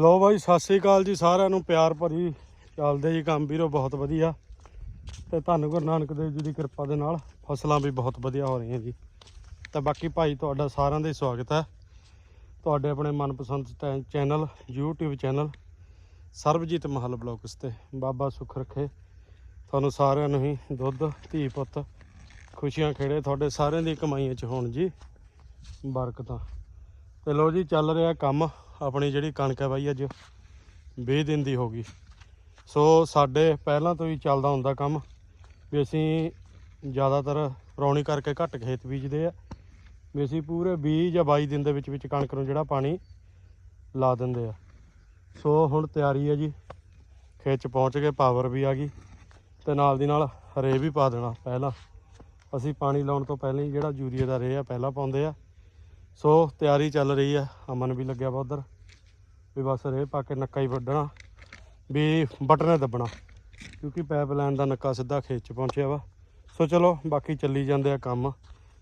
ਲੋ ਬਾਈ, ਸਤਿ ਸ੍ਰੀ ਅਕਾਲ ਜੀ ਸਾਰਿਆਂ ਨੂੰ, ਪਿਆਰ ਭਰੀ ਚੱਲਦੇ ਜੀ ਕੰਮ ਵੀਰੋ, ਬਹੁਤ ਵਧੀਆ। ਤੇ ਧੰਨ ਗੁਰੂ ਨਾਨਕ ਦੇਵ ਜੀ ਦੀ ਕਿਰਪਾ ਦੇ ਨਾਲ ਫਸਲਾਂ ਵੀ ਬਹੁਤ ਵਧੀਆ ਹੋ ਰਹੀਆਂ ਜੀ। ਤੇ ਬਾਕੀ ਭਾਈ, ਤੁਹਾਡਾ ਸਾਰਿਆਂ ਦਾ ਸਵਾਗਤ ਹੈ। ਤੁਹਾਡੇ ਆਪਣੇ ਮਨਪਸੰਦ ਚੈ- channel, YouTube channel, Sarabjit Mahal blogs ਤੇ। ਬਾਬਾ ਸੁੱਖ ਰੱਖੇ। ਤੁਹਾਨੂੰ ਸਾਰਿਆਂ ਨੂੰ ਹੀ ਦੁੱਧ, ਧੀ ਪੁੱਤ, ਖੁਸ਼ੀਆਂ ਖੇੜੇ। ਤੁਹਾਡੇ ਸਾਰਿਆਂ ਦੀ ਕਮਾਈਆਂ 'ਚ ਹੋਣ ਜੀ ਬਰਕਤਾਂ। ਤੇ ਲੋ ਜੀ, ਚੱਲ ਰਿਹਾ ਕੰਮ। ਆਪਣੀ ਜਿਹੜੀ ਕਣਕ ਹੈ ਬਾਈ ਅੱਜ 20 ਦਿਨ ਦੀ ਹੋ ਗਈ। ਸੋ ਸਾਡੇ ਪਹਿਲਾਂ ਤੋਂ ਹੀ ਚੱਲਦਾ ਹੁੰਦਾ ਕੰਮ ਵੀ ਅਸੀਂ ਜ਼ਿਆਦਾਤਰ ਰੌਣੀ ਕਰਕੇ ਘੱਟ ਖੇਤ ਬੀਜਦੇ ਆ। ਵੀ ਅਸੀਂ ਪੂਰੇ 20 ਜਾਂ 22 ਦਿਨ ਦੇ ਵਿੱਚ ਵਿੱਚ ਕਣਕ ਨੂੰ ਜਿਹੜਾ ਪਾਣੀ ਲਾ ਦਿੰਦੇ ਆ। ਸੋ ਹੁਣ ਤਿਆਰੀ ਹੈ ਜੀ। ਖੇਤ ਚ ਪਹੁੰਚ ਗਏ ਪਾਵਰ ਵੀ ਆ ਗਈ ਤੇ ਨਾਲ ਦੀ ਨਾਲ ਰੇ ਵੀ ਪਾ ਦੇਣਾ ਪਹਿਲਾਂ। ਅਸੀਂ ਪਾਣੀ ਲਾਉਣ ਤੋਂ ਪਹਿਲਾਂ ਹੀ ਜਿਹੜਾ ਯੂਰੀਆ ਦਾ ਰੇ ਆ, ਪਹਿਲਾਂ ਪਾਉਂਦੇ ਆ। ਸੋ ਤਿਆਰੀ ਚੱਲ ਰਹੀ ਆ। ਅਮਨ ਵੀ ਲੱਗਿਆ ਵਾ ਉਧਰ। ਵੀ ਬਸ ਰੇ ਪਾ ਕੇ ਨੱਕਾ ਹੀ ਵੱਢਣਾ, ਵੀ ਬਟਨੇ ਦੱਬਣਾ, ਕਿਉਂਕਿ ਪਾਈਪਲਾਈਨ ਦਾ ਨੱਕਾ ਸਿੱਧਾ ਖੇਤ ਚ ਪਹੁੰਚਿਆ ਵਾ। ਸੋ ਚਲੋ, ਬਾਕੀ ਚੱਲੀ ਜਾਂਦੇ ਆ ਕੰਮ।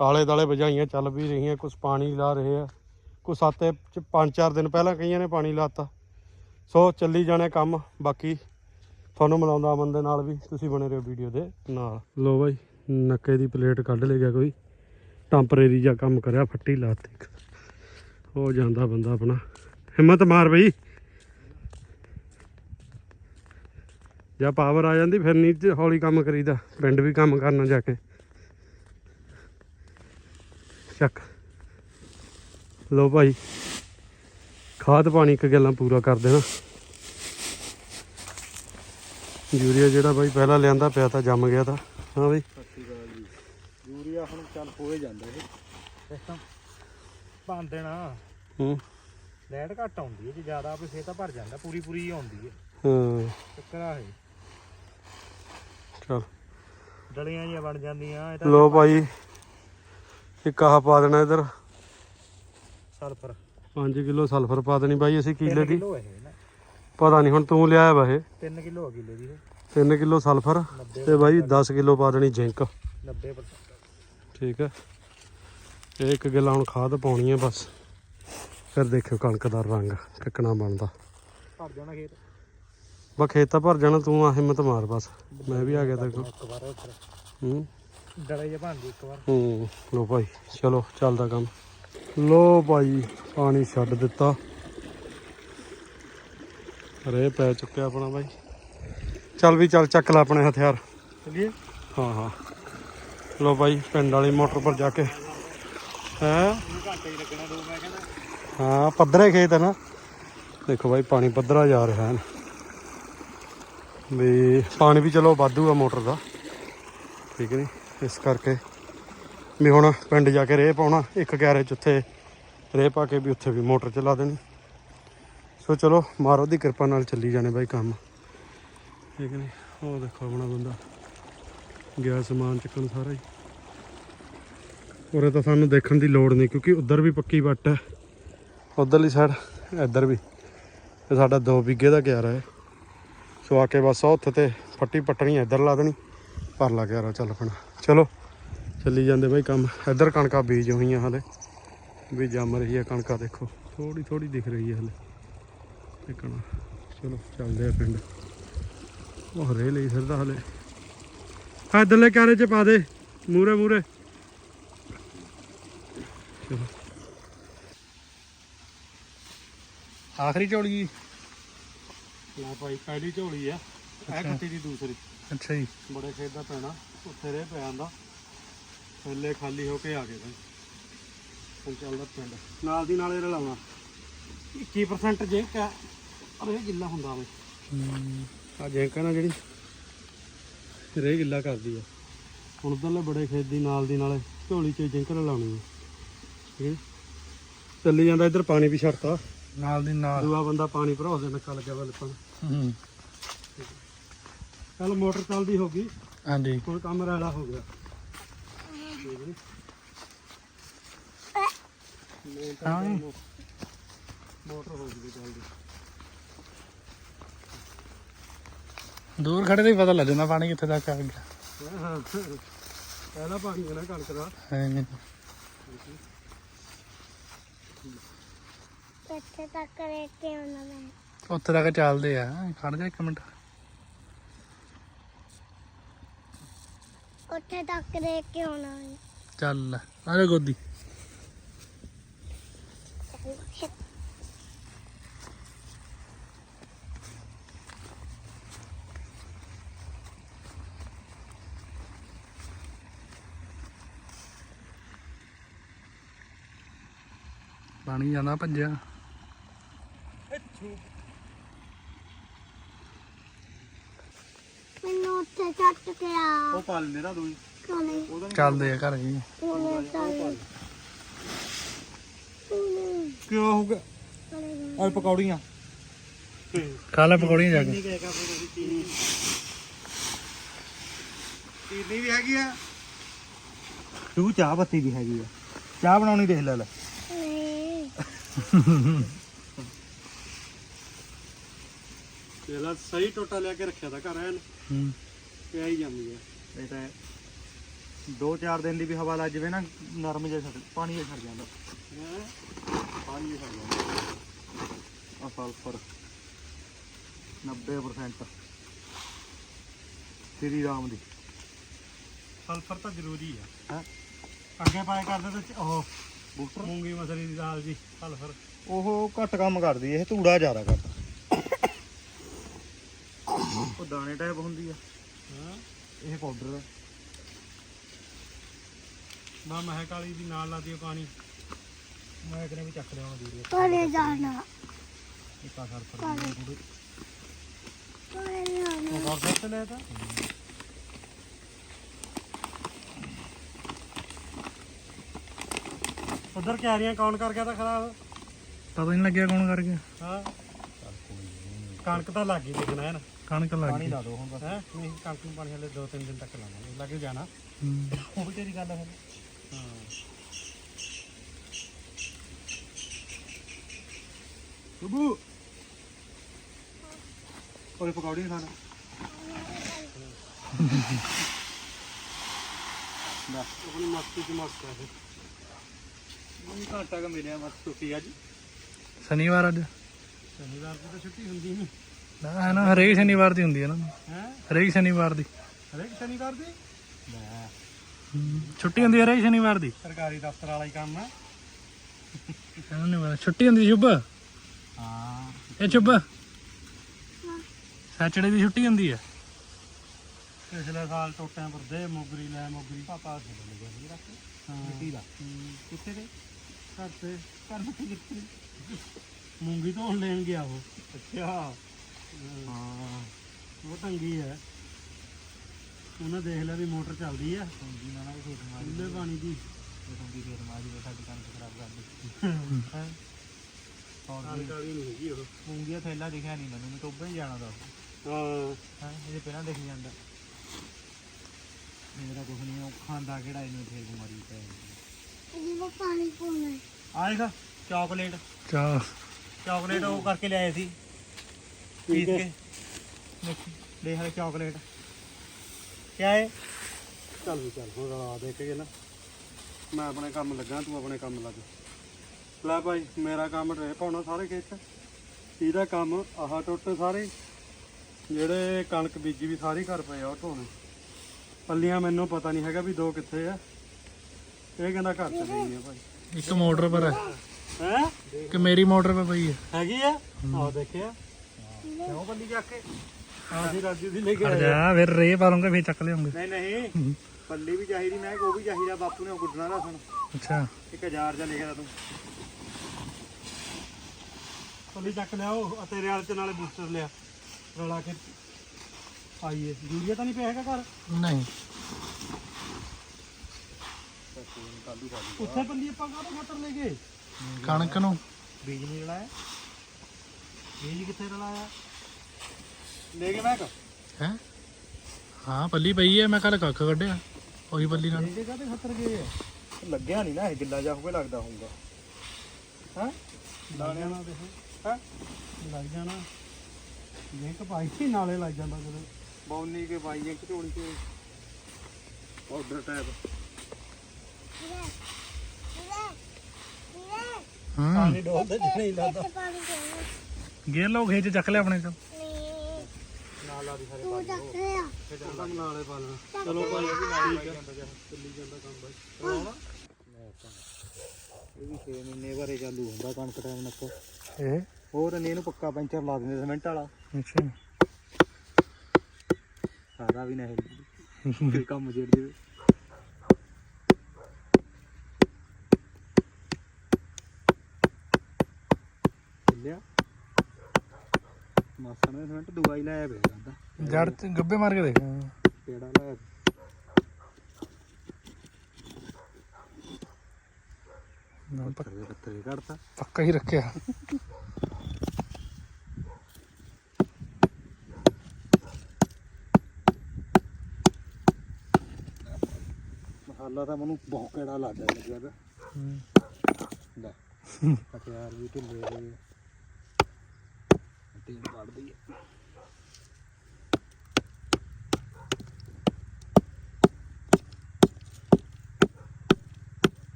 ਆਲੇ ਦਾਲੇ ਵਜਾਈਆਂ ਚੱਲ ਵੀ ਰਹੀਆਂ ਕੁਝ ਪਾਣੀ ਲਾ ਰਹੇ ਆ। ਕੁਛ ਸੱਤ ਚ ਪੰਜ ਚਾਰ ਦਿਨ ਪਹਿਲਾਂ ਕਈਆਂ ਨੇ ਪਾਣੀ ਲਾਤਾ ਸੋ ਚੱਲੀ ਜਾਣੇ ਕੰਮ, ਬਾਕੀ ਤੁਹਾਨੂੰ ਮਿਲਾਉਂਦਾ ਅਮਨ ਦੇ ਨਾਲ ਵੀ, ਤੁਸੀਂ ਬਣੇ ਰਹੋ ਵੀਡੀਓ ਦੇ ਨਾਲ। ਲੋ ਬਾਈ, ਨੱਕੇ ਦੀ ਪਲੇਟ ਕੱਢ ਲੈ ਗਿਆ ਕੋਈ। ਟੈਂਪਰੇਰੀ ਜਾਂ ਕੰਮ ਕਰਿਆ, ਫੱਟੀ ਲਾਤੀ ਇੱਕ। ਹੋ ਜਾਂਦਾ ਬੰਦਾ ਆਪਣਾ। ਹਿੰਮਤ ਮਾਰ ਬਈ। ਜਾਂ ਪਾਵਰ ਆ ਜਾਂਦੀ ਫਿਰ ਨਹੀਂ ਤੇ ਹੌਲੀ ਕੰਮ ਕਰੀਦਾ। ਪਿੰਡ ਵੀ ਕੰਮ ਕਰਨਾ ਜਾ ਕੇ। ਚੱਕ। ਲੋ ਭਾਈ ਖਾਦ ਪਾਣੀ ਇੱਕ ਗੱਲਾਂ ਪੂਰਾ ਕਰ ਦੇਣਾ। ਯੂਰੀਆ ਜਿਹੜਾ ਬਾਈ ਪਹਿਲਾਂ ਲਿਆਂਦਾ ਪਿਆ ਤਾਂ ਜੰਮ ਗਿਆ ਤਾਂ। ਹਾਂ ਬਈ। ਯੂਰੀਆ ਹੁਣ ਚੱਲ ਹੋਏ ਜਾਂਦਾ ਇਹ ਸਿਸਟਮ ਭੰਨ ਦੇਣਾ ਹੂੰ। ਲੈਟ ਘੱਟ ਆਉਂਦੀ ਹੈ ਜੇ ਜ਼ਿਆਦਾ ਆਪੇ ਫੇਰ ਤਾਂ ਭਰ ਜਾਂਦਾ ਪੂਰੀ ਪੂਰੀ ਹੀ ਆਉਂਦੀ ਹੈ। ਹਾਂ। ਚੱਕਰ ਆ ਇਹ। ਚਲ। ਡਲੀਆਂ ਜੀਆਂ ਬਣ ਜਾਂਦੀਆਂ ਇਹ ਤਾਂ ਲੋ ਭਾਈ ਇੱਕ ਆਹ ਪਾ ਦੇਣਾ ਇਧਰ। ਸਲਫਰ। 5 ਕਿਲੋ ਸਲਫਰ ਪਾ ਦੇਣੀ ਬਾਈ ਅਸੀਂ ਕੀਲੇ 3 ਦੀ। ਕਿਲੋ ਇਹ ਨਾ। ਪਤਾ ਨਹੀਂ ਹੁਣ ਤੂੰ ਲਿਆਇਆ ਵਾ ਇਹ। 3 ਕਿਲੋ ਆ ਕਿਲੋ ਦੀ 3 ਕਿਲੋ ਸਲਫਰ 90 ਤੇ ਬਾਈ 10 ਕਿਲੋ ਪਾ ਦੇਣੀ ਜ਼ਿੰਕ। 90% ਠੀਕ ਹੈ। ਇਹ ਇੱਕ ਗਿੱਲਾ ਹੁਣ ਖਾਦ ਪਾਉਣੀ ਹੈ ਬਸ। ਫਿਰ ਦੇਖਿਓ ਕਣਕ ਦਾ ਰੰਗ ਕਿੱਕਣਾ ਬਣਦਾ। ਭਰ ਜਾਣਾ ਖੇਤ। ਬਾ ਖੇਤ ਤਾਂ ਭਰ ਜਾਣਾ ਤੂੰ ਆ ਹਿੰਮਤ ਮਾਰ ਬਸ। ਮੈਂ ਵੀ ਆ ਗਿਆ ਤੇਰੇ ਕੋਲ ਇੱਕ ਵਾਰ ਉੱਪਰ ਹੂੰ। ਡਲੇ ਜੇ ਗਈ ਇੱਕ ਵਾਰ। ਹੂੰ ਲੋ ਭਾਈ ਚਲੋ ਚੱਲਦਾ ਕੰਮ। ਲੋ ਭਾਈ ਪਾਣੀ ਛੱਡ ਦਿੱਤਾ। ਰੇ ਪੈ ਚੁੱਕਿਆ ਆਪਣਾ ਭਾਈ। ਚੱਲ ਵੀ ਚੱਲ ਚੱਕ ਲੈ ਆਪਣੇ ਹਥਿਆਰ। ਚਲਿਏ? ਹਾਂ ਹਾਂ। ਲੋ ਭਾਈ ਪਿੰਡ ਵਾਲੀ ਮੋਟਰ ਪਰ ਜਾ ਕੇ। ਹੈ? ਘੰਟੇ ਹੀ ਲੱਗਣਾ ਦੋ ਮੈਂ ਕਹਿੰਦਾ। ਹਾਂ, ਪੱਧਰੇ ਖੇਤ ਹੈ ਨਾ। ਦੇਖੋ ਬਾਈ, ਪਾਣੀ ਪੱਧਰਾ ਜਾ ਰਿਹਾ ਹੈ। ਵੀ ਪਾਣੀ ਵੀ ਚਲੋ ਵਾਧੂ ਆ ਮੋਟਰ ਦਾ। ਠੀਕ ਨਹੀਂ ਇਸ ਕਰਕੇ ਵੀ ਹੁਣ ਪਿੰਡ ਜਾ ਕੇ ਰੇਹ ਪਾਉਣਾ, ਇੱਕ ਗੈਰੇਜ 'ਚ ਉੱਥੇ ਰੇਹ ਪਾ ਕੇ ਵੀ ਉੱਥੇ ਵੀ ਮੋਟਰ ਚਲਾ ਦੇਣੀ। ਸੋ ਚਲੋ, ਮਾਰੋ ਦੀ ਕਿਰਪਾ ਨਾਲ ਚੱਲੀ ਜਾਣੇ ਬਾਈ ਕੰਮ। ਠੀਕ ਨਹੀਂ ਉਹ ਦੇਖੋ ਆਪਣਾ ਬੰਦਾ। ਗਿਆ ਸਮਾਨ ਚੱਕਣ ਸਾਰਾ ਹੀ। ਉਰੇ ਤਾਂ ਸਾਨੂੰ ਦੇਖਣ ਦੀ ਲੋੜ ਨਹੀਂ ਕਿਉਂਕਿ ਉੱਧਰ ਵੀ ਪੱਕੀ ਵੱਟ ਹੈ। ਉਧਰਲੀ ਸਾਈਡ ਇੱਧਰ ਵੀ। ਤੇ ਸਾਡਾ 2 ਵਿਗੇ ਦਾ ਕਿਆਰਾ ਹੈ। ਸੋ ਆ ਕੇ ਬਸ ਉਹ ਉੱਥੇ ਤੇ ਫੱਟੀ ਪੱਟਣੀ ਇੱਧਰ ਲਾ ਦੇਣੀ। ਪਰ ਲਾ ਕਿਆਰਾ ਚੱਲ ਪਣਾ। ਚਲੋ, ਚੱਲੀ ਜਾਂਦੇ ਬਾਈ ਕੰਮ। ਇੱਧਰ ਕਣਕਾਂ ਬੀਜ ਹੋਈਆਂ ਹਲੇ। ਵੀ ਜੰਮ ਰਹੀ ਹੈ ਕਣਕਾਂ, ਦੇਖੋ। ਥੋੜੀ ਥੋੜੀ ਦਿਖ ਰਹੀ ਹੈ ਹਲੇ। ਦੇਖਣਾ ਚਲੋ, ਚੱਲਦੇ ਆ ਪਿੰਡ। ਉਹ ਹਰੇ ਲਈ ਫਿਰਦਾ ਹਲੇ। ਇੱਧਰਲੇ ਕਿਆਰੇ 'ਚ ਪਾ ਦੇ। ਮੂਰੇ ਮੂਰੇ ਚਲੋ। ਆਖਰੀ ਝੋਲੀ ਲੈ ਭਾਈ ਪਹਿਲੀ ਝੋਲੀ ਆ। ਇਹ। ਕੱਟੀ ਦੀ ਦੂਸਰੀ। ਅੱਛਾ ਜੀ। ਬੜੇ ਖੇਤ ਦਾ ਪੈਣਾ ਉੱਥੇ ਰੇ ਪਿਆ ਆਂਦਾ ਥੱਲੇ ਖਾਲੀ ਹੋ ਕੇ ਆ ਗਏ ਭਾਈ। ਹੁਣ ਚੱਲਦਾ ਪਿੰਡ। ਨਾਲ ਦੀ ਨਾਲੇ ਰਲਾਉਣਾ। 21% ਜਿੰਕ ਆ। ਅਰੇ ਗਿੱਲਾ ਹੁੰਦਾ ਵੇ। ਆ ਜਿੰਕ ਨਾ ਜਿਹੜੀ। ਰੇ ਗਿੱਲਾ ਕਰਦੀ ਆ। ਹੁਣ ਉਧਰਲੇ ਬੜੇ ਖੇਤ ਦੀ ਨਾਲ ਦੀ ਨਾਲੇ ਝੋਲੀ 'ਚ ਜਿੰਕ ਰਲਾਉਣੀ ਆ। ਠੀਕ ਹੈ ਚੱਲੀ ਜਾਂਦਾ ਇੱਧਰ ਪਾਣੀ ਵੀ ਛੱਡਤਾ। ਨਾਲ ਦੀ ਨਾਲ। ਦੂਆ ਬੰਦਾ ਪਾਣੀ ਭਰੋ ਦੇ ਨੱਕਾ ਲੱਗਿਆ ਵਾ ਲੱਪਣ ਹੂੰ। ਚੱਲ ਮੋਟਰ ਚੱਲਦੀ ਹੋ ਗਈ। ਹਾਂਜੀ। ਹੁਣ ਕੰਮ ਰੈਲਾ ਹੋ ਗਿਆ। ਠੀਕ ਹੈ ਨੀ? ਮੋਟਰ ਹਾਂ ਜੀ। ਮੋਟਰ ਹੋ ਗਈ ਚੱਲਦੀ। ਦੂਰ ਖੜੇ ਤੇ ਹੀ ਪਤਾ ਲੱਗ ਜਾਂਦਾ ਪਾਣੀ ਕਿੱਥੇ ਤੱਕ ਆ ਗਿਆ। ਹਾਂ ਪਹਿਲਾ ਪਾਣੀ ਹੈ ਨਾ ਕਣਕ ਦਾ। ਹਾਂ ਕਿੱਥੇ ਤੱਕ ਲੈ ਕੇ ਆਉਣਾ ਮੈਂ। ਉੱਥੇ ਤੱਕ ਚੱਲਦੇ ਆ। ਖੜ ਜਾ ਇੱਕ ਮਿੰਟ। ਉੱਥੇ ਤੱਕ ਦੇਖ ਕੇ ਆਉਣਾ ਹੈ ਚੱਲ ਆ ਜਾ ਗੋਦੀ। ਪਾਣੀ ਜਾਂਦਾ ਭੱਜਿਆ ਮੈਨੂੰ ਉੱਥੇ ਛੱਡ ਕੇ ਆ ਉਹ ਪਾ ਲੈਂਦੇ ਨਾ ਦੂਈ। ਕੋਲੇ ਉਹਦਾ ਨੀ- ਚੱਲਦੇ ਆ ਘਰ ਜੀ। ਕੋਲੇ ਚੱਲ। ਕੋਲੇ ਕਿਉਂ ਹੋਊਗਾ? ਕੋਲੇ। ਆ ਪਕੌੜੀਆਂ ਖਾ ਲੈ ਪਕੌੜੀਆਂ ਜਾ ਕੇ। ਕਹਿ ਕਾ ਚੀਨੀ। ਚੀਨੀ ਵੀ ਹੈਗੀ ਆ। ਤੂੰ ਚਾਹ ਪੱਤੀ ਵੀ ਹੈਗੀ ਆ। ਚਾਹ ਬਣਾਉਣੀ ਦੇਖ ਲੈ ਲੈ। ਨਹੀਂ। ਤੇਲਾ ਸਹੀ ਟੋਟਾ ਲਿਆ ਕੇ ਰੱਖਿਆ ਤਾਂ ਘਰ ਐਨ। ਹੂੰ। ਪਿਆ ਹੀ ਜਾਂਦੀ ਹੈ ਇਹ ਤਾਂ ਦੋ ਚਾਰ ਦਿਨ ਦੀ ਵੀ ਹਵਾ ਲੱਗ ਜਵੇ ਨਾ ਨਰਮ ਜਿਹਾ ਛੱਡ ਪਾਣੀ ਜਿਹਾ ਛੱਡ ਜਾਂਦਾ। ਪਾਣੀ ਜਿਹਾ ਛੱਡ ਜਾਂਦਾ। ਆ ਸਲਫਰ 90% ਸ੍ਰੀ ਰਾਮ ਦੀ। ਸਲਫਰ ਤਾਂ ਜ਼ਰੂਰੀ ਆ। ਹੈ? ਅੱਗੇ ਪਾਏ ਕਰਦੇ ਤੇ ਉਹ ਬੂਸਟਰ ਮੂੰਗੀ ਮਸਰੀ ਦੀ ਦਾਲ ਜੀ ਸਲਫਰ ਉਹ ਘੱਟ ਕੰਮ ਕਰਦੀ ਇਹ ਧੂੜਾ ਜ਼ਿਆਦਾ ਕਰਦਾ। ਉਹ ਦਾਣੇ ਟਾਈਪ ਹੁੰਦੀ ਆ। ਹਾਂ? ਇਹ ਪਾਊਡਰ ਮਾ ਮਹਿਕ ਵਾਲੀ ਦੀ ਨਾਲ ਲਾਦੀ ਪਾਣੀ। ਮੈਂ ਕਿਨੇ ਵੀ ਚੱਕ ਲਿਆਉਣਾ ਦੂਰੀ ਕੋਲੇ ਜਾਣਾ। ਸਲਫਰ ਕੋਲੇ ਕੋਲੇ ਜਾਣਾ। ਉਹ ਕਰ ਦਿੱਤੇ ਲੈ ਤਾਂ। ਉਧਰ ਕਿਆਰੀਆਂ ਕੌਣ ਕਰ ਗਿਆ ਤਾਂ ਖਰਾਬ? ਪਤਾ ਨਹੀਂ ਲੱਗਿਆ ਕੌਣ ਕਰ ਗਿਆ। ਹਾਂ। ਕਣਕ ਤਾਂ ਲੱਗ ਗਈ ਦੇਖਣਾ ਹੈ ਨਾ। ਕਣਕ ਲੱਗ ਪਾਣੀ ਗਈ। ਲਾ ਦੋ ਹੁਣ ਬਸ। ਹੈ? ਨਹੀਂ ਕਣਕ ਨੂੰ ਪਾਣੀ ਹਲੇ 2-3 ਦਿਨ ਤੱਕ ਲਾਵਾਂਗੇ ਲੱਗ ਜਾਣਾ। ਹੂੰ। ਉਹ ਵੀ ਤੇਰੀ ਗੱਲ ਹੈ। ਹਾਂ ਬੁੱਬੂ ਉਹਦੇ ਪਕੌੜੀ ਨੀ ਖਾਣਾ ਆਪਣੀ ਮਸਤੀ ਚ ਮਸਤ ਹੈ ਮੈਨੂੰ ਘੰਟਾ ਕ ਮਿਲਿਆ ਮਤ ਛੁੱਟੀ ਅੱਜ। ਸ਼ਨੀਵਾਰ ਅੱਜ? ਸ਼ਨੀਵਾਰ ਦੀ ਤਾਂ ਛੁੱਟੀ ਹੁੰਦੀ ਨਹੀਂ ਨਾ ਨਾ ਹਰੇਕ ਸ਼ਨੀਵਾਰ ਦੀ ਹੁੰਦੀ ਹੈ ਨਾ। ਹੈ? ਹਰੇਕ ਸ਼ਨੀਵਾਰ ਦੀ। ਹਰੇਕ ਸ਼ਨੀਵਾਰ ਦੀ। ਛੁੱਟੀ ਹੁੰਦੀ ਹੈ ਹਰੇਕ ਸ਼ਨੀਵਾਰ ਦੀ। ਸਰਕਾਰੀ ਦਫ਼ਤਰ ਵਾਲਾ ਹੀ ਕੰਮ ਹੈ। ਛੁੱਟੀ ਹੁੰਦੀ ਸ਼ੁਭ? ਹਾਂ। ਇਹ ਸ਼ੁਭ? ਸੈਚਰਡੇ ਦੀ ਛੁੱਟੀ ਹੁੰਦੀ ਹੈ। ਪਿਛਲੇ ਸਾਲ ਟੋਟਿਆਂ ਪਰ ਦੇ ਮੋਗਰੀ ਲੈ ਮੋਗਰੀ ਪਾਪਾ ਸੇ ਲੱਗਿਆ ਸੀ ਰੱਖ ਹਾਂ। ਦਾ। ਕਿੱਥੇ ਗਏ? ਘਰ ਤੇ। ਘਰ ਤੇ ਕਿੱਥੇ ਮੂੰਗੀ ਧੋਣ ਲੈਣ ਗਿਆ ਉਹ। ਅੱਛਾ। ਹਾਂ, ਉਹ ਟੰਗੀ ਹੈ। ਉਹਨੇ ਦੇਖ ਲਿਆ ਵੀ ਮੋਟਰ ਚੱਲਦੀ ਆ। ਹੁੰਦੀ ਨਾ ਨਾ ਖੇਤ ਮਾਰੀ ਖੁੱਲੇ ਪਾਣੀ ਦੀ। ਹੁੰਦੀ ਖੇਤ ਮਾਰੀ ਉਹ ਸਾਡੀ ਕਣਕ ਖਰਾਬ ਕਰ ਦਿੱਤੀ। ਹੈ। ਕਣਕ ਵਾਲੀ ਨਹੀਂ ਹੈਗੀ ਉਹ। ਮੂੰਗੀ ਦਾ ਥੈਲਾ ਦਿਖਿਆ ਨਹੀਂ ਮੈਨੂੰ ਮੈਂ ਉੱਪਰ ਹੀ ਜਾਣਾ ਦਾ ਹਾਂ। ਹਾਂ? ਇਹਦੇ ਪਹਿਲਾਂ ਦਿਖ ਜਾਂਦਾ। ਮੇਰਾ ਕੁਝ ਨਹੀਂ ਉਹ ਖਾਂਦਾ ਕਿਹੜਾ ਇਹਨੂੰ ਫੇਰ ਬਿਮਾਰੀ ਪੈ ਜਾਂਦੀ ਜਿਹਨੂੰ ਪਾਣੀ ਪੂਣਾ ਆ ਦੇਖ ਚਾਕਲੇਟ ਚਾ ਚਾਕਲੇਟ ਉਹ ਕਰਕੇ ਲਿਆਏ ਸੀ। ਪੀਸ ਕੇ ਦੇਖੀ ਦੇਖ ਲੈ ਚਾਕਲੇਟ ਕਿਆ ਹੈ ਚੱਲ ਵੀ ਚੱਲ ਹੁਣ ਰਲਾ ਦੇ ਕੇ ਨਾ। ਮੈਂ ਆਪਣੇ ਕੰਮ ਲੱਗਾ ਤੂੰ ਆਪਣੇ ਕੰਮ ਲੱਗ। ਲੈ ਭਾਈ ਮੇਰਾ ਕੰਮ ਰੇ ਪਾਉਣਾ ਸਾਰੇ ਖੇਤ 'ਚ। ਇਹਦਾ ਕੰਮ ਆਹ ਟੁੱਟ ਸਾਰੇ। ਜਿਹੜੇ ਕਣਕ ਬੀਜੀ ਵੀ ਸਾਰੀ ਘਰ ਪਏ ਆ ਉਹ ਢੋਣੇ ਪੱਲੀਆਂ ਮੈਨੂੰ ਪਤਾ ਨਹੀਂ ਹੈਗਾ ਵੀ ਦੋ ਕਿੱਥੇ ਆ। ਇਹ ਕਹਿੰਦਾ ਘਰ ਚ ਗਈ ਆ ਭਾਈ। ਇੱਕ ਮੋਟਰ ਪਰ ਹੈ। ਹੈ? ਕਿ ਮੇਰੀ ਮੋਟਰ ਪਈ ਹੈ। ਹੈਗੀ ਆ? ਆਹ ਦੇਖਿਆ। ਕਿਉਂ ਬੰਦੀ ਚੱਕ ਕੇ? ਆਹ ਜੀ ਰਾਜੂ ਦੀ ਲੈ ਕੇ ਖੜ ਆਇਆ ਜਾ ਫਿਰ ਰੇ ਪਾ ਲੂੰਗਾ ਫਿਰ ਚੱਕ ਲਿਆਉਂਗੇ। ਨਹੀਂ ਨਹੀਂ। ਪੱਲੀ ਵੀ ਚਾਹੀਦੀ ਮੈਂ ਕਿਹਾ ਉਹ ਵੀ ਚਾਹੀਦਾ ਬਾਪੂ ਨੇ ਗੁੱਡਣਾ ਦਾ ਸੁਣ। ਅੱਛਾ। ਇੱਕ ਹਜ਼ਾਰ ਜਾਂ ਲਿਖਿਆ ਤੂੰ। ਪੱਲੀ ਚੱਕ ਲਿਆ ਉਹ ਤੇਰੇ ਵਾਲੇ ਤੇ ਨਾਲੇ ਬੂਸਟਰ ਲਿਆ। ਰਲਾ ਕੇ ਆਈਏ ਯੂਰੀਆ ਤਾਂ ਨਹੀਂ ਪਿਆ ਹੈਗਾ ਘਰ? ਨਹੀਂ। ਉੱਥੇ ਪੱਲੀ ਆਪਾਂ ਕਾਹਦੇ ਖਾਤਰ ਲੈ ਗਏ? ਕਣਕ ਨੂੰ। ਬੀਜ ਨਹੀਂ ਰਲਾਇਆ ਬੀਜ ਕਿੱਥੇ ਰਲਾਇਆ ਲੈ ਕੇ ਮੈਂ ਕ ਹੈ? ਹਾਂ ਪੱਲੀ ਪਈ ਹੈ ਮੈਂ ਕੱਲ ਕੱਖ ਕੱਢਿਆ। ਉਹੀ ਪੱਲੀ ਨਾਲ। ਬੀਜ ਕਾਹਦੇ ਖਾਤਰ ਗਏ ਆ? ਲੱਗਿਆ ਨਹੀਂ ਨਾ ਇਹ ਗਿੱਲਾ ਜਾ ਹੋਵੇ ਲੱਗਦਾ ਹੋਊਗਾ। ਹਾਂ? ਲੱਗ ਜਾਣਾ ਦੇਖੋ ਹਾਂ? ਲੱਗ ਜਾਣਾ। ਲਿੰਕ ਪਾਈ ਸੀ ਨਾਲੇ ਲੱਗ ਜਾਂਦਾ ਜਦੋਂ ਬੌਨੀ ਕੇ ਇੱਕ ਝੋਲੀ ਤੇ। ਪਾਊਡਰ ਟਾਈਪ ਹੂੰ। ਪਾਣੀ ਡੋਲਦੇ ਨਹੀਂ ਲੱਗਦਾ ਗੇਰ ਲਓ ਖੇਚ ਚੱਕ ਲਿਆ ਆਪਣੇ ਚੋਂ। ਨਹੀਂ ਨਾਲ ਲਾ ਦੀ ਸਾਰੇ ਤੂੰ ਚੱਕ ਲਿਆ ਨਾਲੇ ਪਾ ਲੈਣਾ ਚਲੋ ਭਾਈ ਇਹ? ਵੀ ਨਾਲ ਹੀ ਚੱਲੀ ਜਾਂਦਾ ਕੰਮ ਬਾਈ ਇਹ ਵੀ 6 ਮਹੀਨੇ ਬਾਰੇ ਚਾਲੂ ਹੁੰਦਾ ਕਣਕ ਟਾਈਮ ਨੱਕ ਇਹ ਹੋਰ ਨੇ ਇਹਨੂੰ ਪੱਕਾ ਪੈਂਚਰ ਲਾ ਦਿੰਦੇ ਸਿਮੈਂਟ ਵਾਲਾ। ਅੱਛਾ। ਸਾਰਾ ਵੀ ਨਹੀਂ ਫਿਰ ਕੰਮ ਜੇੜ ਦੇ ਲਿਆ ਮਾਸਾ ਨੇ ਸਿਮੈਂਟ ਦਵਾਈ ਲਾਇਆ ਪਿਆ ਜਾਂਦਾ ਜੜ ਤੇ ਗੱਬੇ ਮਾਰ ਕੇ ਦੇਖ। ਪੇੜਾ ਲਾਇਆ ਨਾ, ਪ- ਪੱਤਰ ਦੇ ਪੱਤਰ ਹੀ ਕੱਢਤਾ। ਪੱਕਾ ਹੀ ਰੱਖਿਆ। ਮਸਾਲਾ ਤਾਂ ਮੈਨੂੰ ਬਹੁਤ ਕਿਹੜਾ ਲੱਗਦਾ ਲੱਗਿਆ ਪਿਆ। ਹੂੰ। ਲੈ ਹਥਿਆਰ ਵੀ ਢਿੱਲੇ ਦੇ ਤੇਲ ਕੱਢਦੀ ਹੈ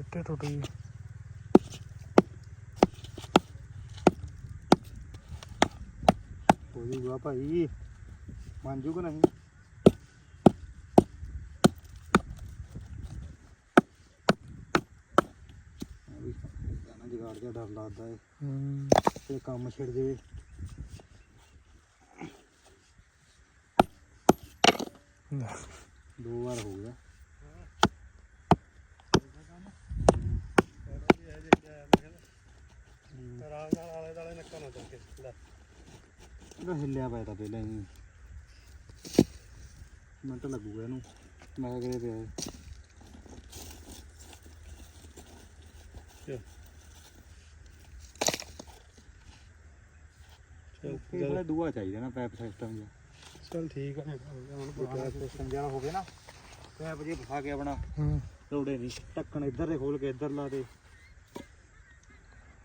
ਇੱਟੇ ਟੁੱਟ ਗਈ ਹੋ ਜੂਗਾ ਭਾਈ ਮੰਨ ਜੂ ਕਿ ਨਹੀਂ ਇਹ ਵੀ ਜਿਹਾ ਡਰ ਲੱਗਦਾ ਏ। ਹੂੰ। ਤੇ ਕੰਮ ਛਿੜ ਲੈ, ਦੋ ਵਾਰ ਹੋ ਗਿਆ। ਆਰਾਮ ਨਾਲ ਆਲੇ ਦਾਲੇ ਨੱਕਾ ਨਾ ਚੱਕੇ ਲੈ ਇਹਦਾ ਹਿੱਲਿਆ ਪਿਆ ਤਾਂ ਪਹਿਲਾਂ ਹੀ। ਮਿੰਟ ਲੱਗੂਗਾ ਇਹਨੂੰ। ਮੈਂ ਕਿਹਾ ਪਿਆ ਇਹ। ਚੱਲ ਇਹ ਥੋੜਾ ਦੂਆ ਚਾਹੀਦਾ ਨਾ ਪਾਈਪ ਸਿਸਟਮ ਜਿਹਾ। ਚੱਲ ਠੀਕ ਹੈ ਹੁਣ ਪਾਈਪ ਸਿਸਟਮ ਜਿਹਾ ਹੋਵੇ ਨਾ ਪਾਈਪ ਜੇ ਫਸਾ ਕੇ ਆਪਣਾ ਹੂੰ। ਰੋੜੇ ਨਹੀਂ ਢੱਕਣ ਇੱਧਰ ਦੇ ਖੋਲ ਕੇ ਇੱਧਰ ਲਾ ਦੇ।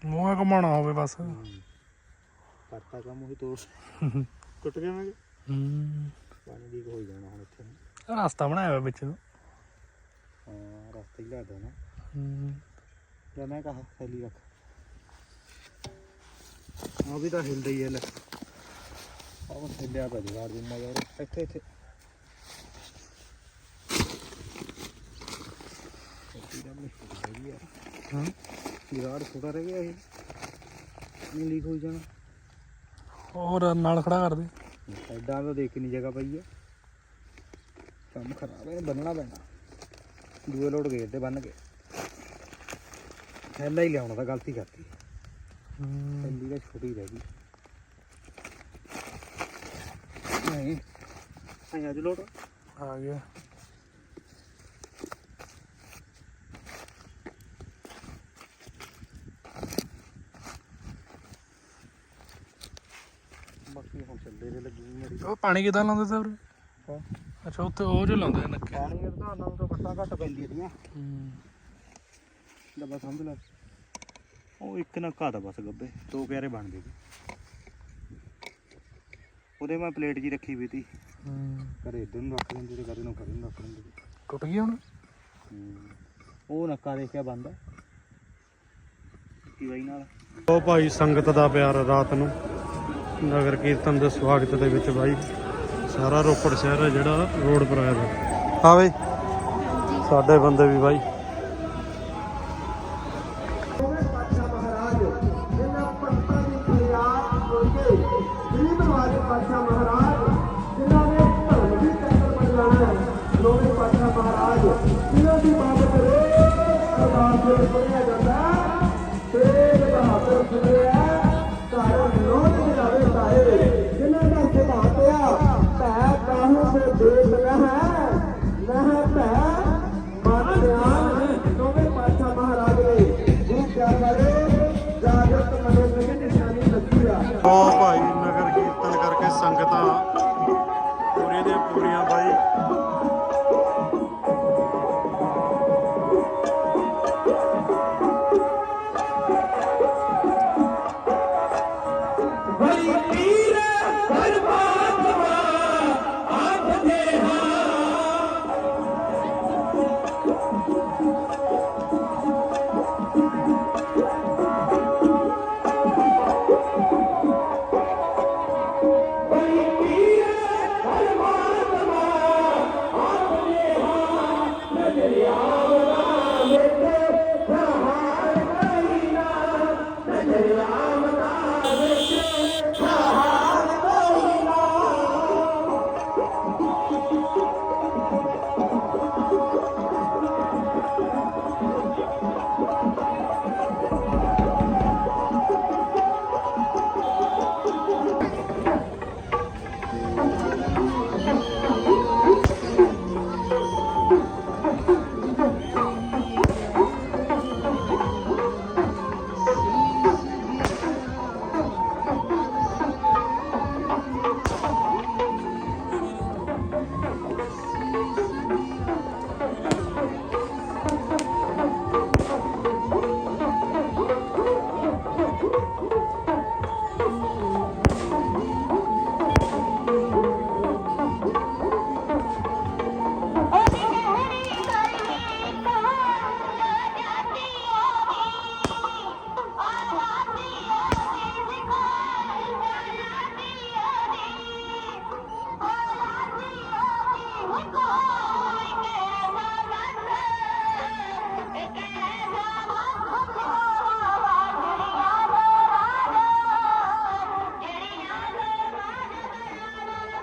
ਮੂੰਹ ਘਮਾਉਣਾ ਹੋਵੇ ਬਸ। ਕਰਤਾ ਕੰਮ ਉਹੀ ਤੋੜ। ਟੁੱਟ ਗਿਆ ਮੈਂ ਹੂੰ। ਪਾਣੀ ਲੀਕ ਹੋ ਜਾਣਾ ਹੁਣ ਇੱਥੇ। ਆਹ ਰਸਤਾ ਬਣਾਇਆ ਹੋਇਆ ਵਿੱਚ ਨੂੰ। ਹਾਂ ਰਸਤਾ ਹੀ ਲੱਗਦਾ ਨਾ। ਹੂੰ। ਜਾਂ ਮੈਂ ਕਹਾ ਥੈਲੀ ਰੱਖ। ਆ ਵੀ ਤਾਂ ਹਿਲਦਾ ਹੀ ਹੈ ਲੈ। ਹੈਗੀ ਆ। ਹੂੰ। ਜਗਾੜ ਛੋਟਾ ਰਹਿ ਗਿਆ ਇਹ। ਨਹੀਂ ਲੀਕ ਹੋ ਜਾਣਾ। ਹੋਰ ਨਾਲ ਖੜਾ ਕਰ ਦੇ। ਸਾਈਡਾਂ ਤੋਂ ਦੇਖ ਜਗ੍ਹਾ ਪਈ ਹੈ ਕੰਮ ਖਰਾਬ ਹੈ ਬੰਨਣਾ ਪੈਣਾ। ਦੂਏ ਲੋਡ ਗੇਟ ਤੇ ਬੰਨ ਕੇ। ਥੈਲਾ ਹੀ ਲਿਆਉਣਾ ਤਾਂ ਗਲਤੀ ਕਰਤੀ। ਹੂੰ। ਥੈਲੀ ਤਾਂ ਛੋਟੀ ਰਹਿ ਗਈ। ਨਹੀਂ। ਆਇਆ ਅੱਜ ਲੋਡ ਆ ਗਿਆ। ਬਾਕੀ ਹੁਣ ਚੱਲੇ ਦੇ ਲੱਗੀ ਮੇਰੀ। ਉਹ ਪਾਣੀ ਕਿਦਾਂ ਲਾਉਂਦੇ ਹਾਂ? ਅੱਛਾ ਉੱਥੇ ਉਹ ਜੋ ਲਾਉਂਦੇ ਆ ਨੱਕੇ। ਪਾਣੀ ਇਹਦਾ ਨਾਲ ਤੋਂ ਵੱਟਾਂ ਘੱਟ ਪੈਂਦੀਆਂ ਦੀਆਂ ਹੂੰ। ਡੱਬਾ ਸਮਝ ਲੈ। ਉਹ ਇੱਕ ਨੱਕਾ ਦਾ ਬਸ ਗੱਬੇ ਦੋ ਪਿਆਰੇ ਬਣ ਗਏ। ਉਹਦੇ ਮੈਂ ਪਲੇਟ ਜੀ ਰੱਖੀ ਵੀ ਤੀ। ਹੂੰ। ਕਦੇ ਇੱਧਰ ਨੂੰ ਰੱਖ ਲੈਂਦੇ ਤੇ ਕਦੇ ਨੂੰ ਕਦੇ ਨੂੰ ਰੱਖ ਲੈਂਦੇ ਤੇ। ਟੁੱਟ ਗਈ ਹੁਣ ਉਹ ਨੱਕਾ ਦੇਖਿਆ ਬੰਦ ਕੀ ਬਾਈ ਨਾਲ? ਉਹ ਭਾਈ ਸੰਗਤ ਦਾ ਪਿਆਰ ਰਾਤ ਨੂੰ। ਨਗਰ ਕੀਰਤਨ ਦੇ ਸਵਾਗਤ ਦੇ ਵਿੱਚ ਬਾਈ। ਸਾਰਾ ਰੋਪੜ ਸ਼ਹਿਰ ਹੈ ਜਿਹੜਾ ਰੋਡ ਪਰ ਆਇਆ ਹਾਂ ਬਈ। ਸਾਡੇ ਬੰਦੇ ਵੀ ਬਾਈ। ਗਰੀਬ ਨਵਾਜ ਪਾਤਸ਼ਾਹ ਮਹਾਰਾਜ, ਜਿਨ੍ਹਾਂ ਨੇ ਧਰਮ ਦੀ ਚੱਕਰ ਬਣ ਹੈ ਲੋਵੇਂ ਪਾਤਸ਼ਾਹ ਮਹਾਰਾਜ, ਜਿਨ੍ਹਾਂ ਦੀ ਬਾਬਤ ਰੋਜ਼ ਅਰਦਾਸ ਪੜਿਆ ਜਾਂਦਾ ਤੇਗ ਬਹਾਦਰ ਸੁਣਿਆ ਘਰ ਲੋਟ ਜਾਵੇ ਸਾਹਿਬ ਜਿਨ੍ਹਾਂ ਦਾ ਸੁਭਾਅ ਪਿਆ ਭੈ ਕਾਹੂ ਸੇ ਦੇਖ ਰਹਾ ਨਹ ਭੈ, ਮਨ ਧਿਆਨ ਦੋਵੇਂ ਪਾਤਸ਼ਾਹ ਮਹਾਰਾਜ ਨੇ, ਗੁਰੂ ਪਿਆਰ ਵਾਲੇ ਜਾਗਰਤ ਨਿਸ਼ਾਨੀ ਦੱਸੀ ਆ।